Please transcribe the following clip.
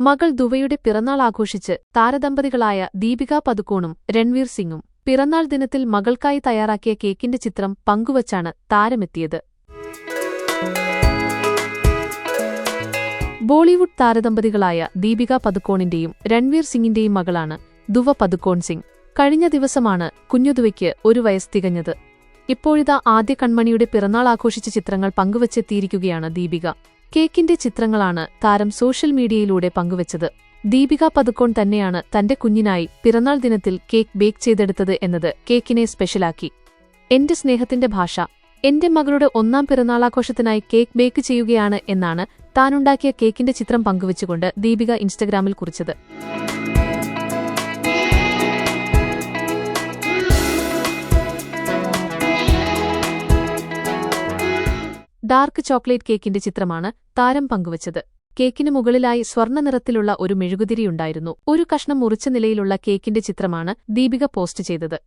മകൾ ദുവയുടെ പിറന്നാൾ ആഘോഷിച്ച് താരദമ്പതികളായ ദീപിക പതുക്കോണും രൺവീർ സിംഗും പിറന്നാൾ ദിനത്തിൽ മകൾക്കായി തയ്യാറാക്കിയ കേക്കിന്റെ ചിത്രം പങ്കുവച്ചാണ് താരമെത്തിയത്. ബോളിവുഡ് താരദമ്പതികളായ ദീപിക പതുക്കോണിന്റെയും രൺവീർ സിംഗിന്റെയും മകളാണ് ദുവ പതുക്കോൺ സിംഗ് കഴിഞ്ഞ ദിവസമാണ് കുഞ്ഞുദുവയ്ക്ക് ഒരു വയസ്സ് തികഞ്ഞത്. ഇപ്പോഴിതാ ആദ്യ കൺമണിയുടെ പിറന്നാൾ ആഘോഷിച്ച ചിത്രങ്ങൾ പങ്കുവച്ചെത്തിയിരിക്കുകയാണ് ദീപിക. കേക്കിന്റെ ചിത്രങ്ങളാണ് താരം സോഷ്യൽ മീഡിയയിലൂടെ പങ്കുവച്ചത്. ദീപിക പതുക്കോൺ തന്നെയാണ് തന്റെ കുഞ്ഞിനായി പിറന്നാൾ ദിനത്തിൽ കേക്ക് ബേക്ക് ചെയ്തെടുത്തത് എന്നത് കേക്കിനെ സ്പെഷ്യലാക്കി. എന്റെ സ്നേഹത്തിന്റെ ഭാഷ. എന്റെ മകളുടെ ഒന്നാം പിറന്നാളാഘോഷത്തിനായി കേക്ക് ബേക്ക് ചെയ്യുകയാണ് എന്നാണ് താനുണ്ടാക്കിയ കേക്കിന്റെ ചിത്രം പങ്കുവച്ചുകൊണ്ട് ദീപിക ഇൻസ്റ്റഗ്രാമിൽ കുറിച്ചത്. ഡാർക്ക് ചോക്ലേറ്റ് കേക്കിന്റെ ചിത്രമാണ് താരം പങ്കുവച്ചത്. കേക്കിന് മുകളിലായി സ്വർണ നിറത്തിലുള്ള ഒരു മെഴുകുതിരിയുണ്ടായിരുന്നു. ഒരു കഷ്ണം മുറിച്ച നിലയിലുള്ള കേക്കിന്റെ ചിത്രമാണ് ദീപിക പോസ്റ്റ് ചെയ്തത്.